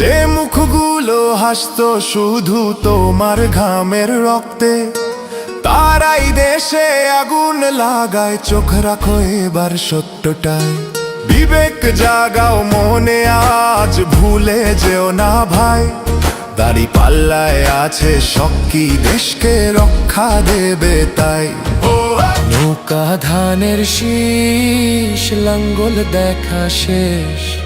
যে মুখগুলো হাসতো শুধু তোমার ঘামের রক্তে, তারাই দেশে আগুন লাগায়, চোখ রাখো এবার সত্যটায় বিবেক জাগাও মনে, আজ ভুলে যেও না ভাই। দাড়ি পাল্লায় আছে শক্তি দেশকে রক্ষা দেবে তাই। নৌকা ধানের শীষ, লাঙ্গল দেখা শেষ।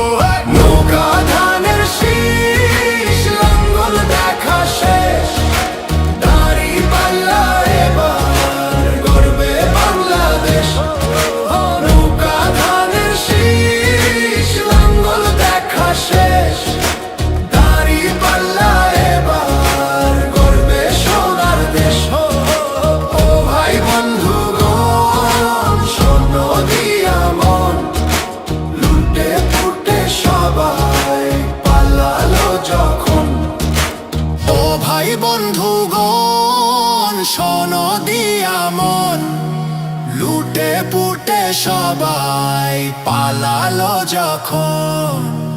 ভাই বন্ধুগণ শোন দিয়া মন। লুটে পুটে সবাই পালালো যখন।